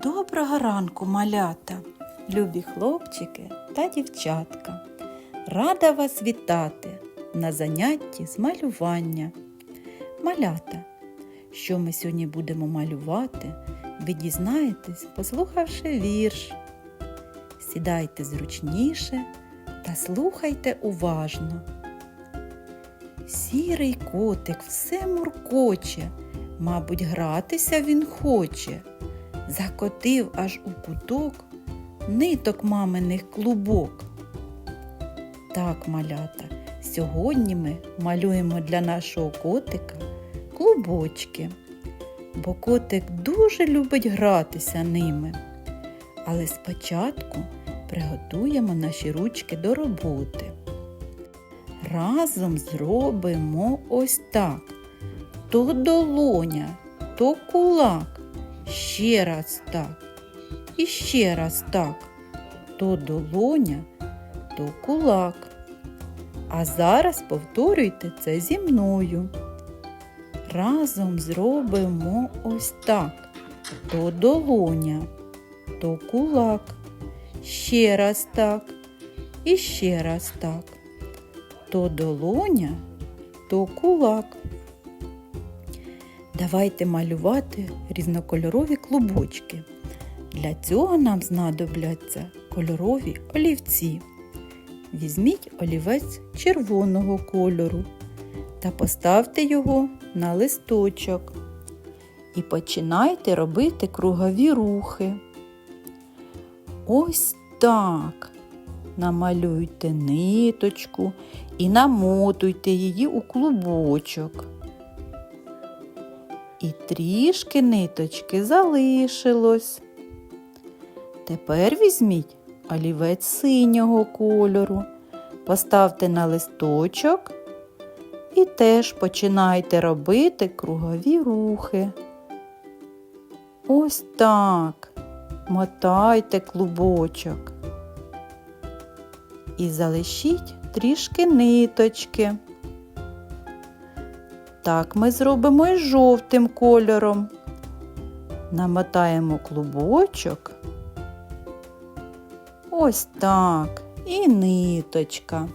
Доброго ранку, малята, любі хлопчики та дівчатка. Рада вас вітати на занятті з малювання. Малята, що ми сьогодні будемо малювати, ви дізнаєтесь, послухавши вірш. Сідайте зручніше та слухайте уважно. Сірий котик все муркоче, мабуть, гратися він хоче. Закотив аж у куток ниток маминих клубок. Так, малята, сьогодні ми малюємо для нашого котика клубочки, бо котик дуже любить гратися ними. Але спочатку приготуємо наші ручки до роботи. Разом зробимо ось так. То долоня, то кулак. Ще раз так. І ще раз так. То долоня, то кулак. А зараз повторюйте це зі мною. Разом зробимо ось так. То долоня, то кулак. Ще раз так. І ще раз так. То долоня, то кулак. Давайте малювати різнокольорові клубочки. Для цього нам знадобляться кольорові олівці. Візьміть олівець червоного кольору та поставте його на листочок. І починайте робити кругові рухи. Ось так. Намалюйте ниточку і намотуйте її у клубочок. І трішки ниточки залишилось. Тепер візьміть олівець синього кольору, поставте на листочок і теж починайте робити кругові рухи. Ось так. Мотайте клубочок. І залишіть трішки ниточки. Так ми зробимо і жовтим кольором. Намотаємо клубочок. Ось так. І ниточка.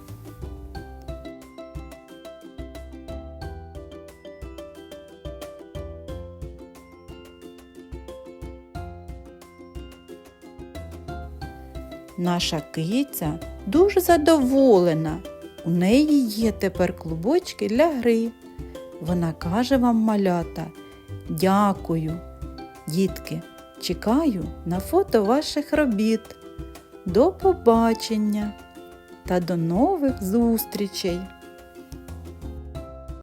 Наша киця дуже задоволена. У неї є тепер клубочки для гри. Вона каже вам, малята, дякую, дітки, чекаю на фото ваших робіт. До побачення та до нових зустрічей!